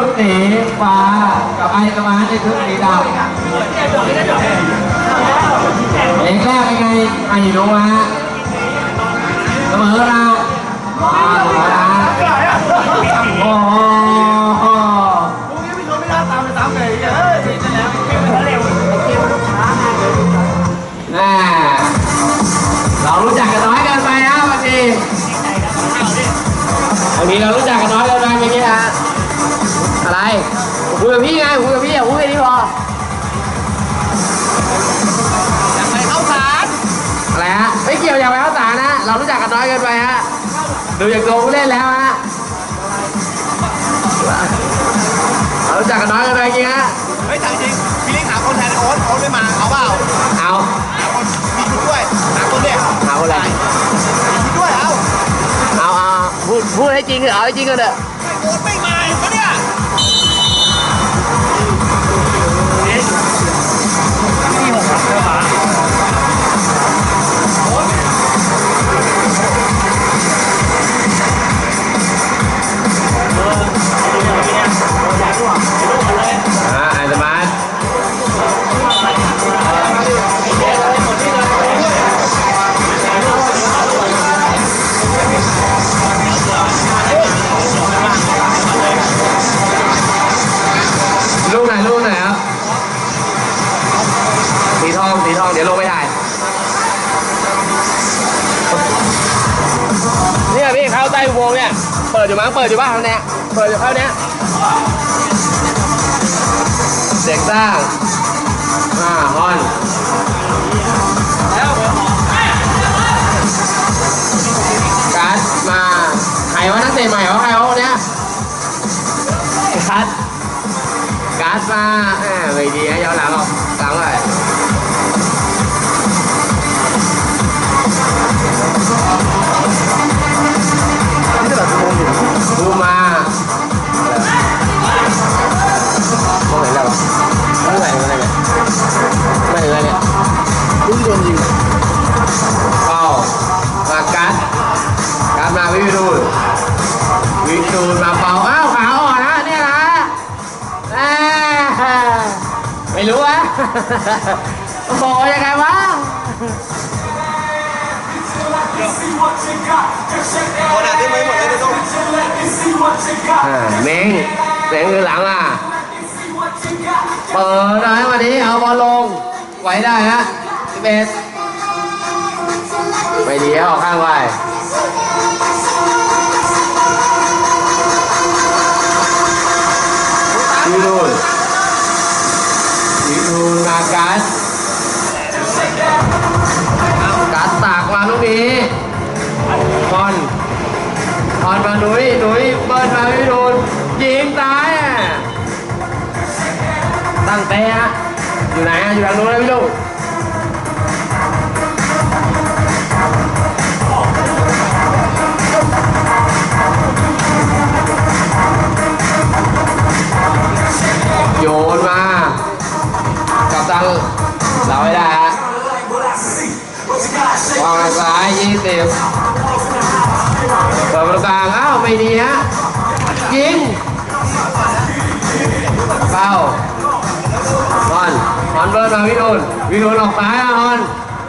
ชุดสีฟ้ากับไอ้กระมาในชุดสีดำเอกแรกเป็นไงไม่รู้ฮะเสมอเรามาเสมอนะโอ้โหแม่เรารู้จักกันน้อยเกินไปนะบางทีบางทีเรารู้จักกันน้อยเกินไปเมื่อกี้ฮะ อะไรคุยกับพี่ไงคุยกับพี่อย่าพูดแค่นี้พอไปเข้าสารอะไรฮะไม่เกี่ยวอย่างไรข้าวสารนะเรารู้จักกันน้อยเกินไปฮะดูอย่างตัวผู้เล่นแล้วฮะเรารู้จักกันน้อยเกินไปจริงฮะเฮ้ยถามจริงพี่ลิงหาคนแทนโอ๊ตโอ๊ตไม่มาเอาเปล่าเอาหาคนมีชุดด้วยหาคนเด็กเอาอะไรมีชุดด้วยเอาเอาเอาพูดพูดให้จริงเถอะเอาให้จริงกันเถอะโอ๊ตไม่มาเห็นปะเนี่ยอ่า สร้างอ่าฮอนการ์ดมาใครวะนักเตะใหม่วะใครวะคนเนี้ยการ์ดการ์ดมาแหมไม่ดีนะย้อนหลังออกหลังเลย ดูนมาเป่าอ้าวขาอ่อนนะเนี่ยนะแหม่ไม่รู้อะโอ้โหยังไงวะคนอะที่ไม่หมดเลยในตู้อ่าเม้งเสียงคือหลังอะ เปิดหน่อยวันนี้เอาบอลลง ไหวได้ฮะสิบเอ็ดไม่ดีเอาออกข้างไว้ วิรูนวิรูนมากัสกัสตากมาลูกนี้บอลบอลมาหนุยหนุยเบิร์นมาวิรูนยิงซ้ายอะตั้งเตะฮะอยู่ไหนอะอยู่ทางนู้นนะพี่ลูก นมา กับตันเราไม่ได้ฮะวางซ้ายยี่สิบเปิดประกลางอ้าวไม่ดีฮะยิงเป้าฮอนฮอนเบิร์นมาวิรุณวิรุณออกซ้ายอะฮอน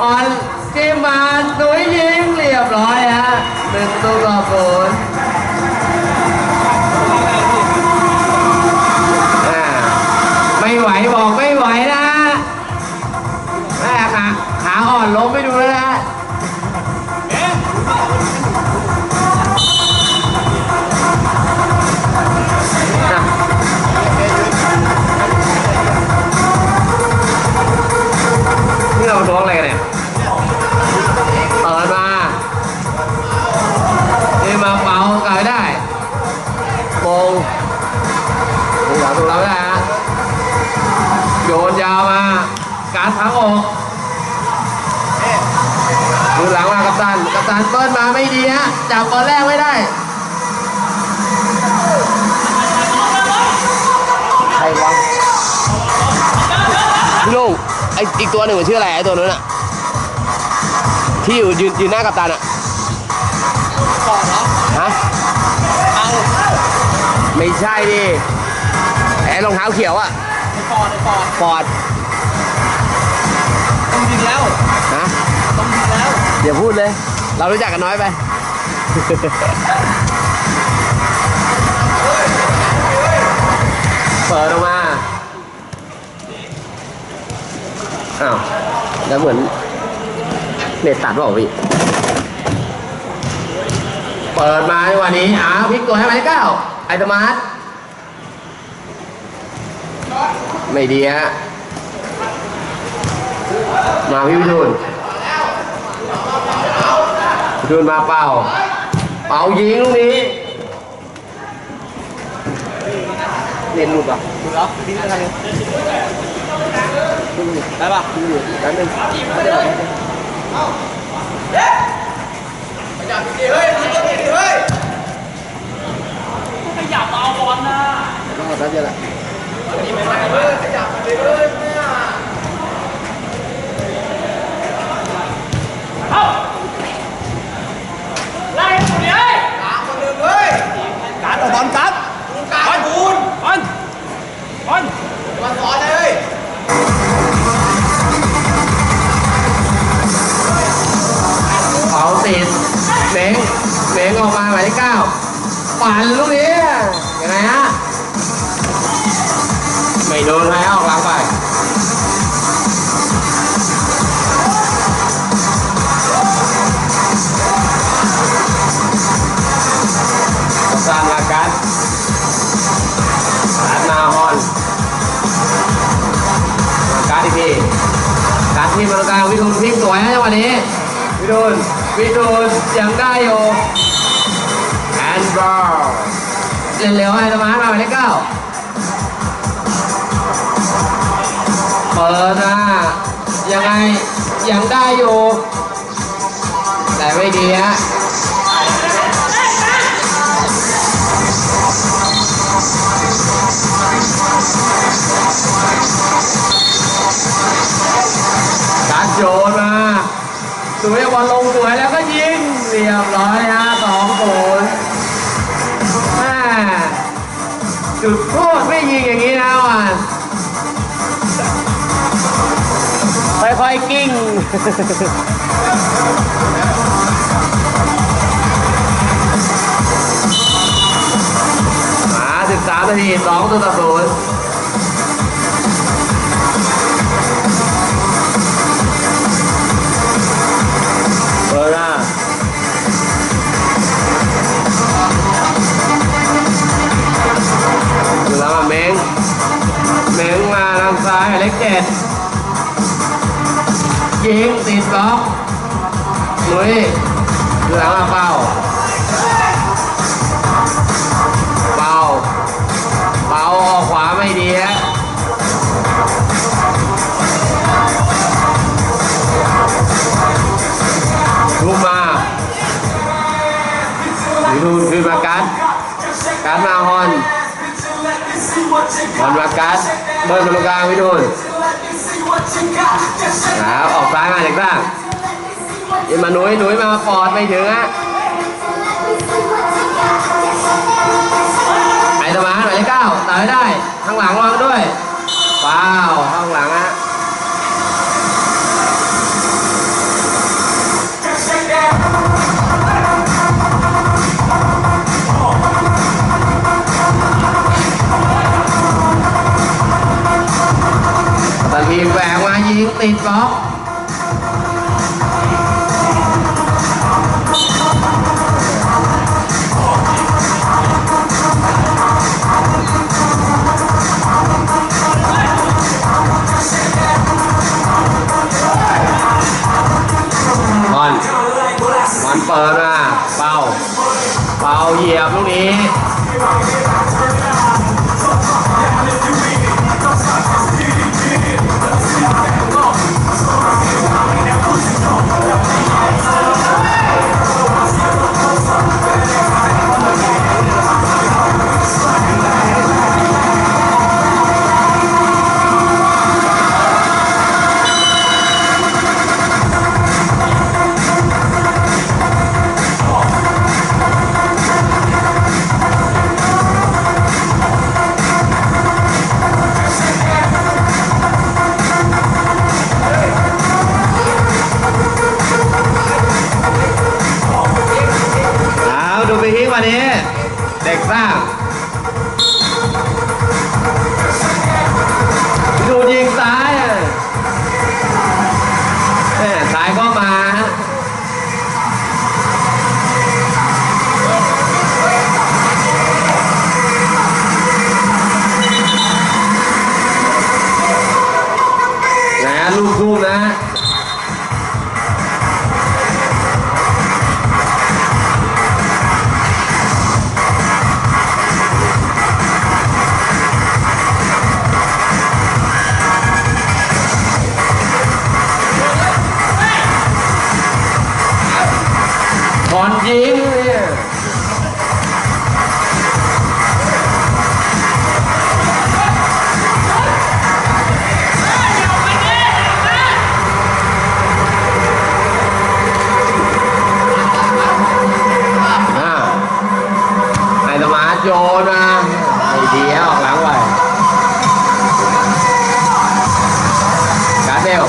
ฮอนจิ้มมาหนุยยิงเรียบร้อยฮะหนึ่งตัวต่อศูนย์ ไม่ไหวบอกไม่ไหวนะแม่ขาขาอ่อนล้มไปดูแล้วนะนี่เราร้องอะไรกันเนี่ย ไม่ดีฮะจับบอลแรกไม่ได้ใครวะพี่ลุงไออีกตัวหนึ่งมันชื่ออะไรไอตัวนั้นอะที่อยู่ยืนยืนหน้ากัปตันอะก่อนเหรอฮะเอาไม่ใช่ดิไอ้รองเท้าเขียวอะไอ้ปอดไอ้ปอดฟอร์ดต้องยิงแล้ว อย่าพูดเลย เรารู้จักกันน้อยไป เปิดออกมา อ้าว แล้วเหมือนเน็ตตัดเปล่าพี่ เปิดมาในวันนี้ อ้าวพลิกตัวให้หมายเลขเก้า ไอตมาร์ทไม่ดีฮะ มาพี่วิทูล วิทูลมาเป่า เป่ายิงลูกนี้เล่นลูกอะดูแล้วยิงอะไรได้ปะนั่นนึงขยับเอาบอลนะก็แป๊บเดียวแหละไล่คนเดียวการเอา บอลกัดบอลบูนบอลบอลบอลสอนเลยเป่าติดเม้งเม้งออกมาหมายเลขเก้าปั่นลูกนี้ยังไงฮะไม่โดนใครออกหลัง วิทูลพลิกสวยนะจังหวะนี้วิทูลวิทูลยังได้อยู่แอนบอลเล่นเร็วให้สมาร์ทมาหมายเลขเก้าเปิดมายังไงยังได้อยู่แต่ไม่ดีฮะ มา13นาที2ตัวต่อศูนย์ ลุยดูแล้วมาเป้า เป้า เป้าออกขวาไม่ดีฮะลูกมาวิทูลขึ้นมากัดกัดมาฮอนฮอนมากัดเบิร์นตรงกลางวิทูลแล้วออกซ้ายมาเด็กบ้าง ยิงมาหนุยหนุยมาปอดไม่ถึงฮะไอ้ตะมาหมายเลขเก้าตัดให้ได้ข้างหลังวางด้วย ว้าวข้างหลังฮะตะทีแหวกมายิงติดบล็อก โยนมาไอเดียวออกหลังไว้กาเบล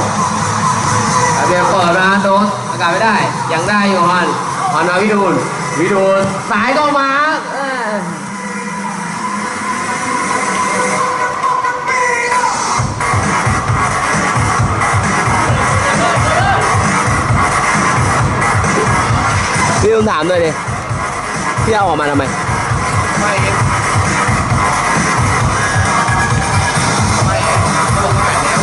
กาเบลเปิดมาโดนอากาศไม่ได้ ยังได้อยู่ฮอนฮอนมาวิดูลวิดูลสายก็มาพี่ต้องถามด้วยดิพี่เอาออกมาทำไม ไม่เองไม่เองลงไปแล้ว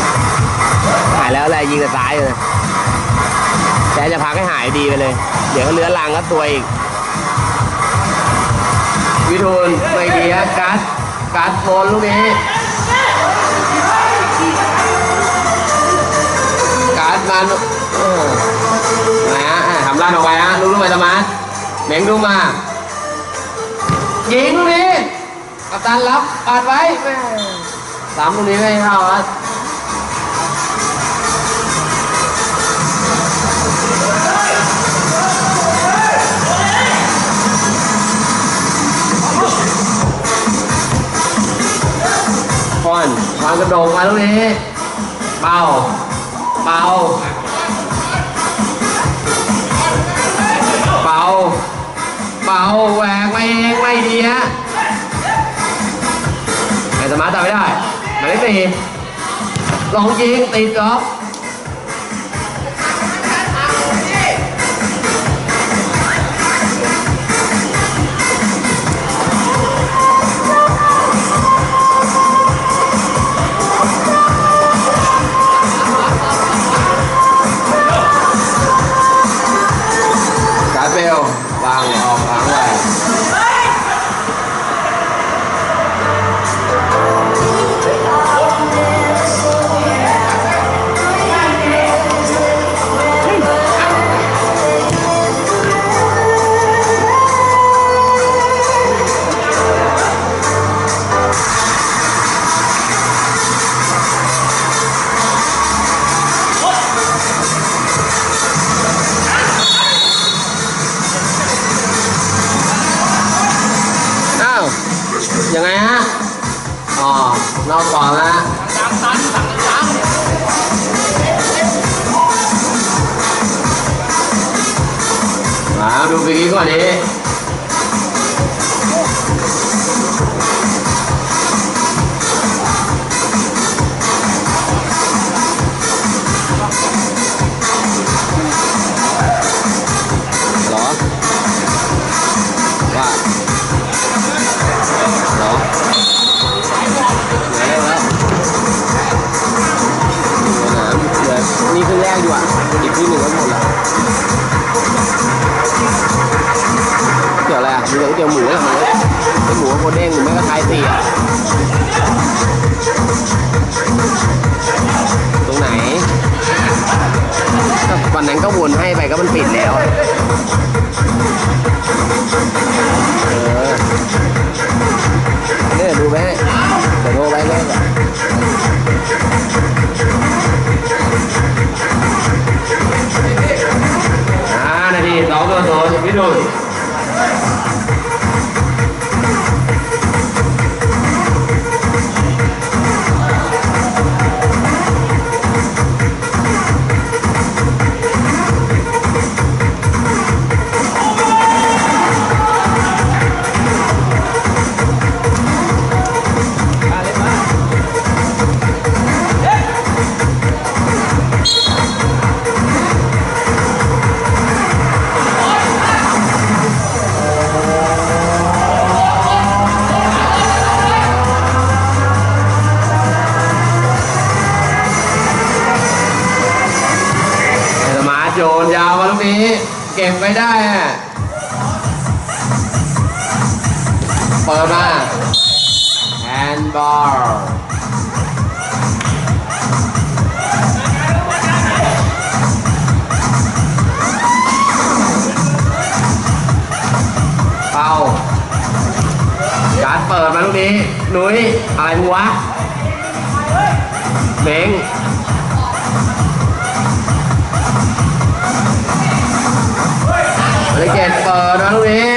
หายแล้วอะไรยิงแต่ซ้ายเลยแต่จะพักให้หายดีไปเลย เดี๋ยวก็เลื้อนลางก็ตัวอีก วิทูลไม่ดีฮะกัดกัดโอนลูกนี้กัดมันออนะฮะทำลั่นออกไปฮะลูกลูกไปสมาร์ทเหม่งดูมา ยิงนี้กัปตันรับปาดไว้แม่สามลูกนี้ไม่เข้าฮะพอนวางกระโดดมาตรงนี้เบาเบาเบา เบาแหวกมาเองไม่ดีฮะไอ้ส มาร์ทตัดไม่ได้หมายเลขสี่ลองยิงติดกอล์ฟการเบลวางออกหลังไว้อ้าว 625ね。 ด้งหรือไม่ก็ไทยตีอ่ตรงไหนวันนั้นก็วนให้ไปก็มันปิดแล้ว ไว้ได้อะเปิดมาแฮนด์บอลเป้าการเปิดมาลูกนี้หนุ้ยอะไรวะเม้ง เลยเกตเปิดมาลูกนี้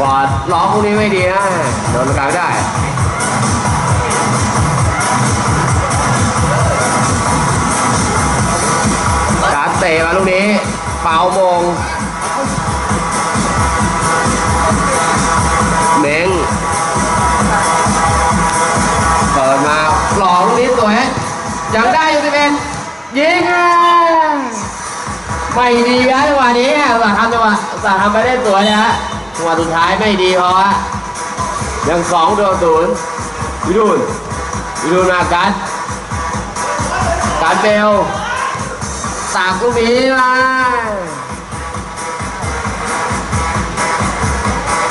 บอดร้องพวกนี้ไม่ดีนะโดนกลางได้ เตะมาลูกนี้ เป่ามงเม้งเปิดมาหลอกลูกนี้สวยยังได้อยู่สิเป็นยิงอะไม่ดีนะจังหวะนี้สาทำจังหวะสาทำไปได้สวยนะฮะจังหวะสุดท้ายไม่ดีพอฮะยังสองโดนศูนย์วิรุณวิรุณมาการการเบล สากลูกนี้มา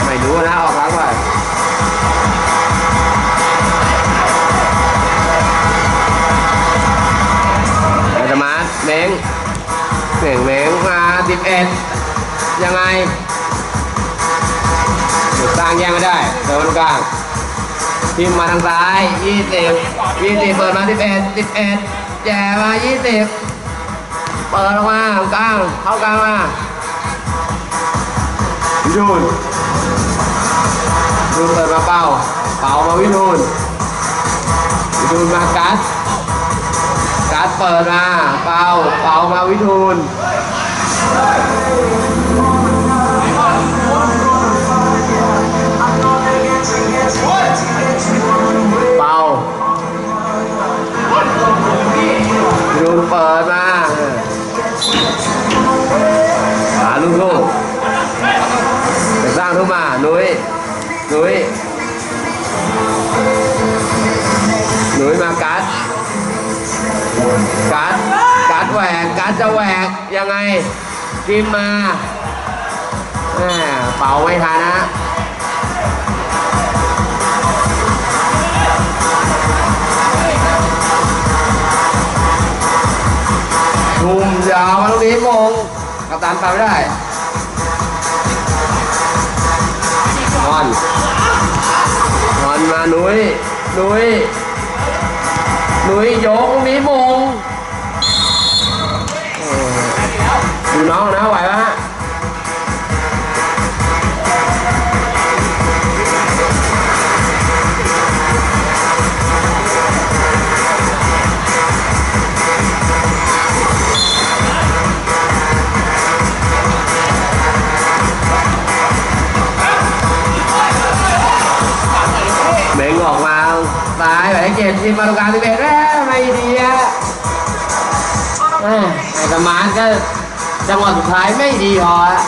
ไม่รู้นะออกรั้งว่าไอ้ธรรมะเม้งเม่งเม้งมาสิบเอ็ดยังไงถูกสร้างแย่งไม่ได้เดินกลางทีมมาทางซ้ายยี่สิบยี่สิบเปิดมาสิบเอ็ดสิบเอ็ดแย่มายี่สิบ เปิดออกมาตรงกลางเข้ากลางมาวิทูลวิทูลเปิดมาเป่า เป่ามาวิทูลวิทูลมากัสกัสเปิดมาเป่าเป่ามาวิทูลเป่าวิทูลเปิดมา จะแหวกยังไงกิมมาแม่เป่าไม่ทันนะทุ่มยาวมาลูกนี้มงกับตันไปไม่ได้นอนนอนมาหนุยหนุยหนุยยกลูกนี้มง ดูน้องนะไหวไหมฮะเบ่งออกมาซ้ายไปให้เกตทีมมาตรงกางสิบเอ็ดแม่ไม่ดีอะแม่ไอ้กระมานก็ จังหวะสุดท้ายไม่ดีพอฮะ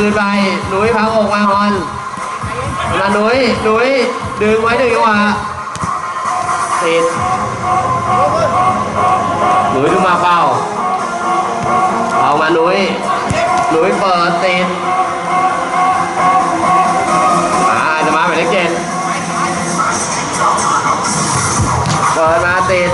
คืนไปหนุยพังออกมาฮอนมาหนุยหนุยดึงไว้ดึงจังหวะติดหนุยขึ้นมาเป้าเอามาหนุยหนุยเปิดติดอ่าจะมาหมายเลขเจ็ดเปิดมาติด